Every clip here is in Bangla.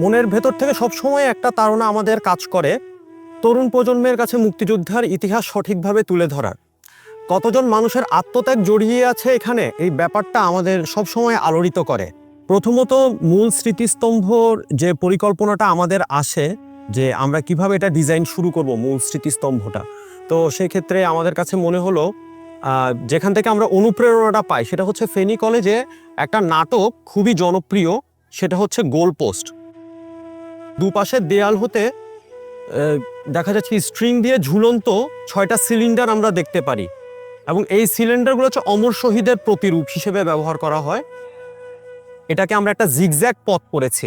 মনের ভেতর থেকে সবসময় একটা তাড়না আমাদের কাজ করে তরুণ প্রজন্মের কাছে মুক্তিযুদ্ধের ইতিহাস সঠিকভাবে তুলে ধরার। কতজন মানুষের আত্মত্যাগ জড়িয়ে আছে এখানে? এই ব্যাপারটা আমাদের সবসময় আলোড়িত করে। প্রথমত মূল স্মৃতিস্তম্ভর যে পরিকল্পনাটা আমাদের আসে, যে আমরা কীভাবে এটা ডিজাইন শুরু করব মূল স্মৃতিস্তম্ভটা। তো সেক্ষেত্রে আমাদের কাছে মনে হলো যেখান থেকে আমরা অনুপ্রেরণাটা পাই, সেটা হচ্ছে ফেনী কলেজে একটা নাটক খুবই জনপ্রিয়, সেটা হচ্ছে গোল পোস্ট। দুপাশের দেয়াল হতে দেখা যাচ্ছে স্ট্রিং দিয়ে ঝুলন্ত ছয়টা সিলিন্ডার আমরা দেখতে পারি এবং এই সিলিন্ডারগুলো হচ্ছে অমর শহীদের প্রতিরূপ হিসেবে ব্যবহার করা হয়। এটাকে আমরা একটা জিগজ্যাগ পথ করেছি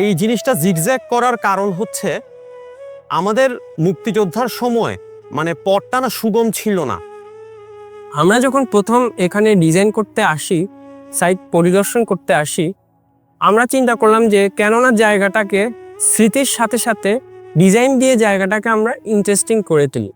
এই জিনিসটা জিগজ্যাগ করার কারণ হচ্ছে, আমাদের মুক্তিযোদ্ধার সময় মানে পথটা না সুগম ছিল না। আমরা যখন প্রথম এখানে ডিজাইন করতে আসি সাইট পরিদর্শন করতে আসি, আমরা চিন্তা করলাম যে কেননা জায়গাটাকে স্মৃতির সাথে সাথে ডিজাইন দিয়ে জায়গাটাকে আমরা ইন্টারেস্টিং করে তুলি।